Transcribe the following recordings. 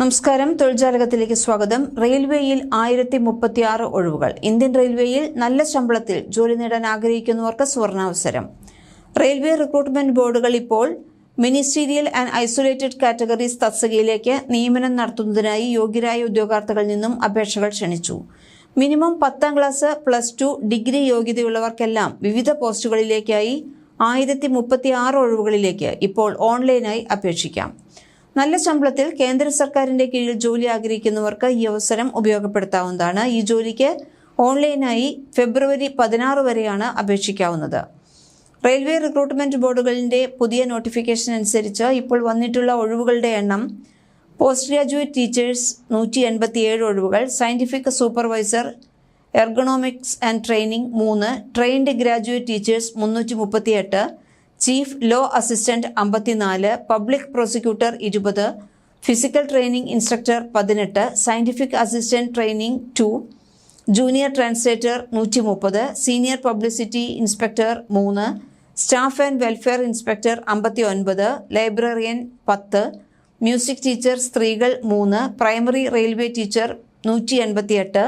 നമസ്കാരം. തൊഴിൽജാലകത്തിലേക്ക് സ്വാഗതം. റെയിൽവേയിൽ ആയിരത്തി മുപ്പത്തി ആറ് ഒഴിവുകൾ. ഇന്ത്യൻ റെയിൽവേയിൽ നല്ല ശമ്പളത്തിൽ ജോലി നേടാൻ ആഗ്രഹിക്കുന്നവർക്ക് സുവർണാവസരം. റെയിൽവേ റിക്രൂട്ട്മെന്റ് ബോർഡുകൾ ഇപ്പോൾ മിനിസ്റ്റീരിയൽ ആൻഡ് ഐസൊലേറ്റഡ് കാറ്റഗറീസ് തസ്തികയിലേക്ക് നിയമനം നടത്തുന്നതിനായി യോഗ്യരായ ഉദ്യോഗാർത്ഥികളിൽ നിന്നും അപേക്ഷകൾ ക്ഷണിച്ചു. മിനിമം പത്താം ക്ലാസ് പ്ലസ് ടു ഡിഗ്രി യോഗ്യതയുള്ളവർക്കെല്ലാം വിവിധ പോസ്റ്റുകളിലേക്കായി ആയിരത്തി മുപ്പത്തി ആറ് ഒഴിവുകളിലേക്ക് ഇപ്പോൾ ഓൺലൈനായി അപേക്ഷിക്കാം. നല്ല ശമ്പളത്തിൽ കേന്ദ്ര സർക്കാരിന്റെ കീഴിൽ ജോലി ആഗ്രഹിക്കുന്നവർക്ക് ഈ അവസരം ഉപയോഗപ്പെടുത്താവുന്നതാണ്. ഈ ജോലിക്ക് ഓൺലൈനായി ഫെബ്രുവരി പതിനാറ് വരെയാണ് അപേക്ഷിക്കാവുന്നത്. റെയിൽവേ റിക്രൂട്ട്മെന്റ് ബോർഡുകളിന്റെ പുതിയ നോട്ടിഫിക്കേഷൻ അനുസരിച്ച് ഇപ്പോൾ വന്നിട്ടുള്ള ഒഴിവുകളുടെ എണ്ണം പോസ്റ്റ് ഗ്രാജുവേറ്റ് ടീച്ചേഴ്സ് നൂറ്റി എൺപത്തിയേഴ് ഒഴിവുകൾ scientific supervisor ergonomics and training മൂന്ന് ട്രെയിൻഡ് ഗ്രാജുവേറ്റ് ടീച്ചേഴ്സ് മുന്നൂറ്റി മുപ്പത്തിയെട്ട് ചീഫ് ലോ അസിസ്റ്റന്റ് അമ്പത്തിനാല് പബ്ലിക് പ്രോസിക്യൂട്ടർ ഇരുപത് ഫിസിക്കൽ ട്രെയിനിങ് ഇൻസ്ട്രക്ടർ പതിനെട്ട് scientific assistant training two junior translator നൂറ്റി മുപ്പത് സീനിയർ പബ്ലിസിറ്റി ഇൻസ്പെക്ടർ മൂന്ന് സ്റ്റാഫ് ആൻഡ് വെൽഫെയർ ഇൻസ്പെക്ടർ അമ്പത്തി ഒൻപത് ലൈബ്രറിയൻ പത്ത് മ്യൂസിക് ടീച്ചർ സ്ത്രീകൾ മൂന്ന് പ്രൈമറി റെയിൽവേ ടീച്ചർ നൂറ്റി എൺപത്തിയെട്ട്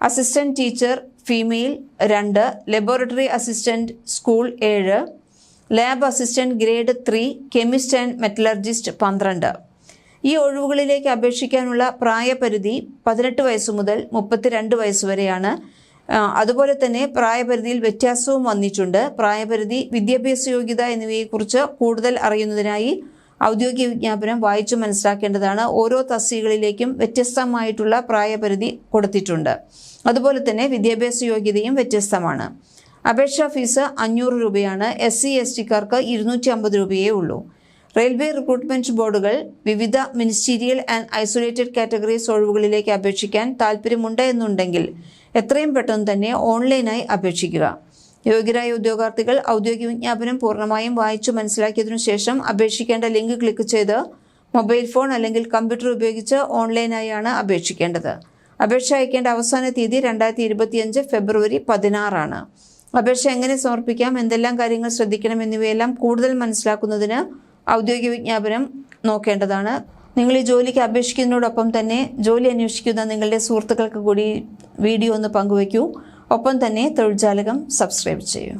അസിസ്റ്റന്റ് ടീച്ചർ ഫീമെയിൽ രണ്ട് ലബോറട്ടറി അസിസ്റ്റന്റ് സ്കൂൾ ഏഴ് lab assistant grade three chemist and metallurgist പന്ത്രണ്ട്. ഈ ഒഴിവുകളിലേക്ക് അപേക്ഷിക്കാനുള്ള പ്രായപരിധി പതിനെട്ട് വയസ്സ് മുതൽ മുപ്പത്തിരണ്ട് വയസ്സ് വരെയാണ്. അതുപോലെ തന്നെ പ്രായപരിധിയിൽ വ്യത്യാസവും വന്നിട്ടുണ്ട്. പ്രായപരിധി വിദ്യാഭ്യാസ യോഗ്യത എന്നിവയെക്കുറിച്ച് കൂടുതൽ അറിയുന്നതിനായി ഔദ്യോഗിക വിജ്ഞാപനം വായിച്ചു മനസ്സിലാക്കേണ്ടതാണ്. ഓരോ തസ്തികകളിലേക്കും വ്യത്യസ്തമായിട്ടുള്ള പ്രായപരിധി കൊടുത്തിട്ടുണ്ട്. അതുപോലെ തന്നെ വിദ്യാഭ്യാസ യോഗ്യതയും വ്യത്യസ്തമാണ്. അപേക്ഷാ ഫീസ് അഞ്ഞൂറ് രൂപയാണ് എസ് സി എസ് ടിക്കാർക്ക് ഇരുന്നൂറ്റി അമ്പത് രൂപയേ ഉള്ളൂ. റെയിൽവേ റിക്രൂട്ട്മെന്റ് ബോർഡുകൾ വിവിധ മിനിസ്റ്റീരിയൽ ആൻഡ് ഐസൊലേറ്റഡ് കാറ്റഗറീസ് ഒഴിവുകളിലേക്ക് അപേക്ഷിക്കാൻ താല്പര്യമുണ്ട് എന്നുണ്ടെങ്കിൽ എത്രയും പെട്ടെന്ന് തന്നെ ഓൺലൈനായി അപേക്ഷിക്കുക. യോഗ്യരായ ഉദ്യോഗാർത്ഥികൾ ഔദ്യോഗിക വിജ്ഞാപനം പൂർണമായും വായിച്ചു മനസ്സിലാക്കിയതിനു ശേഷം അപേക്ഷിക്കേണ്ട ലിങ്ക് ക്ലിക്ക് ചെയ്ത് മൊബൈൽ ഫോൺ അല്ലെങ്കിൽ കമ്പ്യൂട്ടർ ഉപയോഗിച്ച് ഓൺലൈനായാണ് അപേക്ഷിക്കേണ്ടത്. അപേക്ഷ അയക്കേണ്ട അവസാന തീയതി രണ്ടായിരത്തി ഫെബ്രുവരി പതിനാറാണ്. അപേക്ഷ എങ്ങനെ സമർപ്പിക്കാം? എന്തെല്ലാം കാര്യങ്ങൾ ശ്രദ്ധിക്കണം എന്നിവയെല്ലാം കൂടുതൽ മനസ്സിലാക്കുന്നതിന് ഔദ്യോഗിക വിജ്ഞാപനം നോക്കേണ്ടതാണ്. നിങ്ങൾ ഈ ജോലിക്ക് അപേക്ഷിക്കുന്നതോടൊപ്പം തന്നെ ജോലി അന്വേഷിക്കുന്ന നിങ്ങളുടെ സുഹൃത്തുക്കൾക്ക് കൂടി വീഡിയോ ഒന്ന് പങ്കുവയ്ക്കൂ. ഒപ്പം തന്നെ തൊഴിൽജാലകം സബ്സ്ക്രൈബ് ചെയ്യൂ.